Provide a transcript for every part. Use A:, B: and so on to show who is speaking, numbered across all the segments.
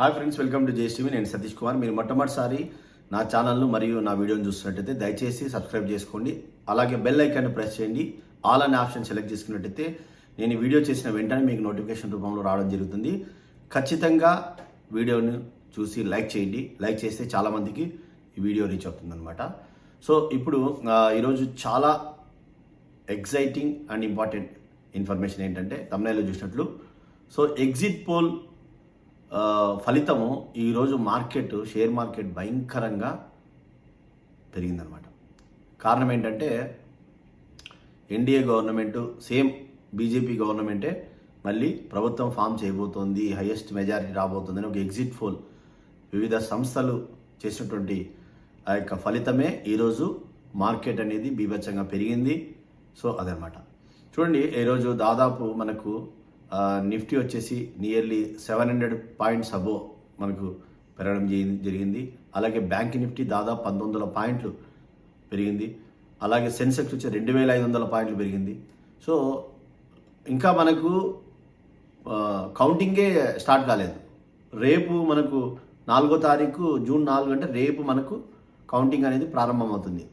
A: Hi friends welcome to JCV నేను సతీష్ కుమార్. మీరు మొట్టమొదటిసారి నా ఛానల్ను మరియు నా వీడియోని చూస్తున్నట్టయితే దయచేసి సబ్స్క్రైబ్ చేసుకోండి. అలాగే బెల్ ఐకాన్ని ప్రెస్ చేయండి. ఆల్ అనే ఆప్షన్ సెలెక్ట్ చేసుకున్నట్టయితే నేను వీడియో చేసిన వెంటనే మీకు నోటిఫికేషన్ రూపంలో రావడం జరుగుతుంది. ఖచ్చితంగా వీడియోని చూసి లైక్ చేయండి. లైక్ చేస్తే చాలామందికి ఈ వీడియో రీచ్ అవుతుందన్నమాట. సో ఇప్పుడు ఈరోజు చాలా ఎగ్జైటింగ్ అండ్ ఇంపార్టెంట్ ఇన్ఫర్మేషన్ ఏంటంటే తమిళలో చూసినట్లు. సో ఎగ్జిట్ పోల్ ఫలితము ఈరోజు మార్కెట్ షేర్ మార్కెట్ భయంకరంగా పెరిగిందనమాట కారణం ఏంటంటే ఎన్డీఏ గవర్నమెంట్ సేమ్ బీజేపీ గవర్నమెంటే మళ్ళీ ప్రభుత్వం ఫామ్ చేయబోతోంది హైయెస్ట్ మెజారిటీ రాబోతుందని ఒక ఎగ్జిట్ పోల్ వివిధ సంస్థలు చేసినటువంటి ఆ యొక్క ఫలితమే ఈరోజు మార్కెట్ అనేది బీభత్సంగా పెరిగింది. సో అదనమాట చూడండి ఈరోజు దాదాపు మనకు నిఫ్టీ వచ్చేసి nearly seven hundred points above మనకు పెరగడం జరిగింది. అలాగే బ్యాంక్ నిఫ్టీ దాదాపు పంతొమ్మిది వందల పాయింట్లు పెరిగింది. అలాగే సెన్సెక్స్ వచ్చి రెండు వేల ఐదు వందల పాయింట్లు పెరిగింది. సో ఇంకా మనకు కౌంటింగే స్టార్ట్ కాలేదు. రేపు మనకు నాలుగో తారీఖు జూన్ నాలుగు అంటే రేపు మనకు కౌంటింగ్ అనేది ప్రారంభమవుతుంది.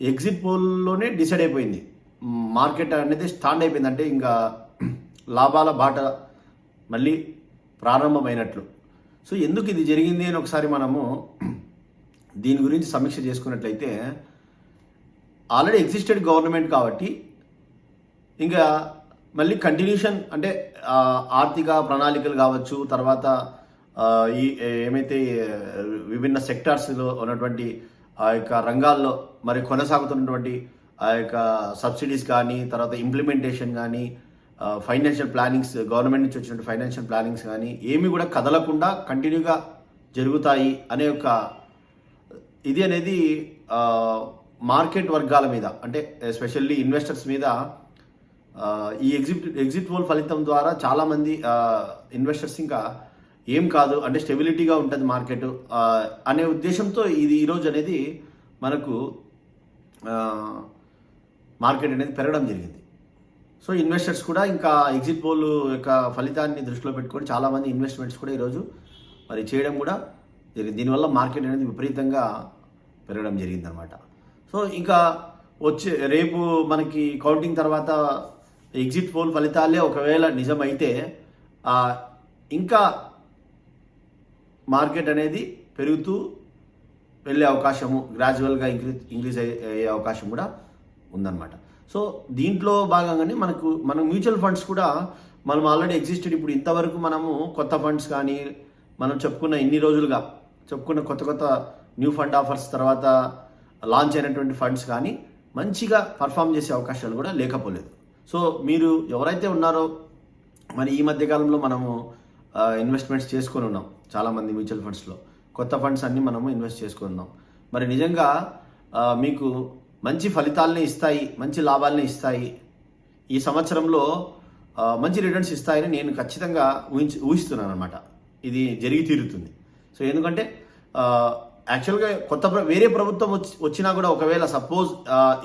A: ఎగ్జిట్ పోల్లోనే డిసైడ్ అయిపోయింది. మార్కెట్ అనేది స్టాండ్ అయిపోయింది. అంటే ఇంకా లాభాల బాట మళ్ళీ ప్రారంభమైనట్లు. సో ఎందుకు ఇది జరిగింది అని ఒకసారి మనము దీని గురించి సమీక్ష చేసుకున్నట్లయితే ఆల్రెడీ ఎగ్జిస్టెడ్ గవర్నమెంట్ కాబట్టి ఇంకా మళ్ళీ కంటిన్యూషన్ అంటే ఆర్థిక ప్రణాళికలు కావచ్చు తర్వాత ఈ ఏమైతే విభిన్న సెక్టార్స్లో ఉన్నటువంటి ఆ యొక్క రంగాల్లో మరి కొనసాగుతున్నటువంటి ఆ యొక్క సబ్సిడీస్ కానీ తర్వాత ఇంప్లిమెంటేషన్ కానీ ఫైనాన్షియల్ ప్లానింగ్స్ గవర్నమెంట్ నుంచి వచ్చినటువంటి ఫైనాన్షియల్ ప్లానింగ్స్ కానీ ఏమి కూడా కదలకుండా కంటిన్యూగా జరుగుతాయి అనే ఒక ఇది అనేది మార్కెట్ వర్గాల మీద అంటే ఎస్పెషల్లీ ఇన్వెస్టర్స్ మీద ఈ ఎగ్జిట్ ఎగ్జిట్ పోల్ ఫలితం ద్వారా చాలామంది ఇన్వెస్టర్స్ ఇంకా ఏం కాదు అంటే స్టెబిలిటీగా ఉంటుంది మార్కెట్ అనే ఉద్దేశంతో ఇది ఈరోజు అనేది మనకు మార్కెట్ అనేది పెరగడం జరిగింది. సో ఇన్వెస్టర్స్ కూడా ఇంకా ఎగ్జిట్ పోల్ యొక్క ఫలితాన్ని దృష్టిలో పెట్టుకొని చాలామంది ఇన్వెస్ట్మెంట్స్ కూడా ఈరోజు మరి చేయడం కూడా జరిగింది. దీనివల్ల మార్కెట్ అనేది విపరీతంగా పెరగడం జరిగిందనమాట సో ఇంకా వచ్చే రేపు మనకి కౌంటింగ్ తర్వాత ఎగ్జిట్ పోల్ ఫలితాలే ఒకవేళ నిజమైతే ఇంకా మార్కెట్ అనేది పెరుగుతూ వెళ్ళే అవకాశము గ్రాడ్యువల్గా ఇంక్రీజ్ ఇంక్రీజ్ అయ్యే అయ్యే అవకాశం కూడా ఉందన్నమాట. సో దీంట్లో భాగంగానే మనకు మన మ్యూచువల్ ఫండ్స్ కూడా మనం ఆల్రెడీ ఎగ్జిస్టెడ్ ఇప్పుడు ఇంతవరకు మనము కొత్త ఫండ్స్ కానీ మనం చెప్పుకున్న ఇన్ని రోజులుగా చెప్పుకున్న కొత్త కొత్త న్యూ ఫండ్ ఆఫర్స్ తర్వాత లాంచ్ అయినటువంటి ఫండ్స్ కానీ మంచిగా పర్ఫామ్ చేసే అవకాశాలు కూడా లేకపోలేదు. సో మీరు ఎవరైతే ఉన్నారో మరి ఈ మధ్యకాలంలో మనము ఇన్వెస్ట్మెంట్స్ చేసుకొని ఉన్నాం చాలామంది మ్యూచువల్ ఫండ్స్లో. కొత్త ఫండ్స్ అన్నీ మనము ఇన్వెస్ట్ చేసుకున్నాం ఉన్నాం. మరి నిజంగా మీకు మంచి ఫలితాలని ఇస్తాయి మంచి లాభాలని ఇస్తాయి. ఈ సంవత్సరంలో మంచి రిటర్న్స్ ఇస్తాయని నేను ఖచ్చితంగా ఊహించి ఊహిస్తున్నాను అనమాట ఇది జరిగి తీరుతుంది. సో ఎందుకంటే యాక్చువల్గా కొత్త వేరే ప్రభుత్వం వచ్చి వచ్చినా కూడా ఒకవేళ సపోజ్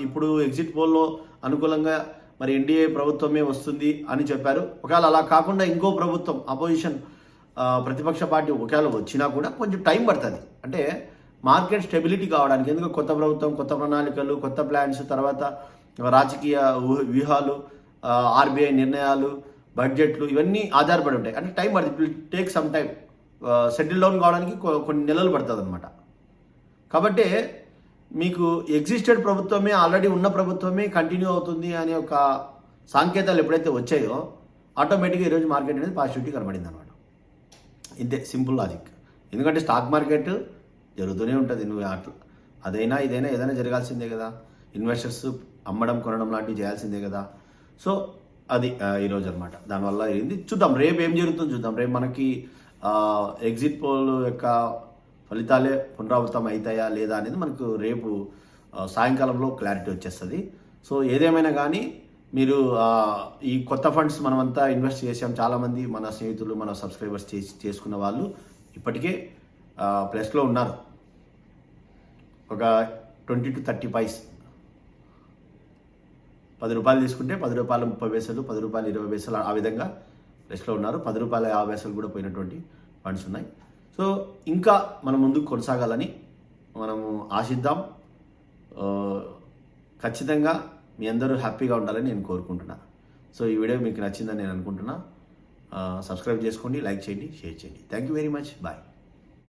A: ఇప్పుడు ఎగ్జిట్ పోల్లో అనుకూలంగా మరి ఎన్డీఏ ప్రభుత్వమే వస్తుంది అని చెప్పారు. ఒకవేళ అలా కాకుండా ఇంకో ప్రభుత్వం అపోజిషన్ ప్రతిపక్ష పార్టీ ఒకవేళ వచ్చినా కూడా కొంచెం టైం పడుతుంది. అంటే మార్కెట్ స్టెబిలిటీ కావడానికి. ఎందుకు? కొత్త ప్రభుత్వం కొత్త ప్రణాళికలు కొత్త ప్లాన్స్ తర్వాత రాజకీయ వ్యూహాలు ఆర్బీఐ నిర్ణయాలు బడ్జెట్లు ఇవన్నీ ఆధారపడి ఉంటాయి. అంటే టైం పడుతుంది. Take some time settle down కావడానికి కొ- కొన్ని నెలలు పడుతుంది అనమాట కాబట్టి మీకు ఎగ్జిస్టెడ్ ప్రభుత్వమే ఆల్రెడీ ఉన్న ప్రభుత్వమే కంటిన్యూ అవుతుంది అనే ఒక సాంకేతాలు ఎప్పుడైతే వచ్చాయో ఆటోమేటిక్గా ఈరోజు మార్కెట్ అనేది పాజిటివిటీ కనబడింది అనమాట ఇంతే సింపుల్ లాజిక్ ఎందుకంటే స్టాక్ మార్కెట్ జరుగుతూనే ఉంటుంది. నువ్వు అట్లా అదైనా ఇదైనా ఏదైనా జరగాల్సిందే కదా. ఇన్వెస్టర్స్ అమ్మడం కొనడం లాంటివి చేయాల్సిందే కదా. సో అది ఈరోజు అనమాట దానివల్ల ఏంది? చూద్దాం. రేపు ఏం జరుగుతుందో చూద్దాం. రేపు మనకి ఎగ్జిట్ పోల్ యొక్క ఫలితాలే పునరావృతం అవుతాయా లేదా అనేది మనకు రేపు సాయంకాలంలో క్లారిటీ వచ్చేస్తుంది. సో ఏదేమైనా కానీ మీరు ఈ కొత్త ఫండ్స్ మనమంతా ఇన్వెస్ట్ చేసాం చాలామంది మన స్నేహితులు మన సబ్స్క్రైబర్స్ చేసి చేసుకున్న వాళ్ళు ఇప్పటికే ప్లస్లో ఉన్నారు. ఒక ట్వంటీ టు థర్టీ పైస్. పది రూపాయలు తీసుకుంటే పది రూపాయలు ముప్పై వేసలు పది రూపాయలు ఇరవై వేసలు ఆ విధంగా ప్లస్లో ఉన్నారు. పది రూపాయల యాభై పైసలు కూడా పోయినటువంటి ఫండ్స్ ఉన్నాయి. సో ఇంకా మనం ముందుకు కొనసాగాలని మనము ఆశిద్దాం. ఖచ్చితంగా మీ అందరూ హ్యాపీగా ఉండాలని నేను కోరుకుంటున్నా. సో ఈ వీడియో మీకు నచ్చిందని నేను అనుకుంటున్నా. సబ్స్క్రైబ్ చేసుకోండి లైక్ చేయండి షేర్ చేయండి. Thank you very much. Bye.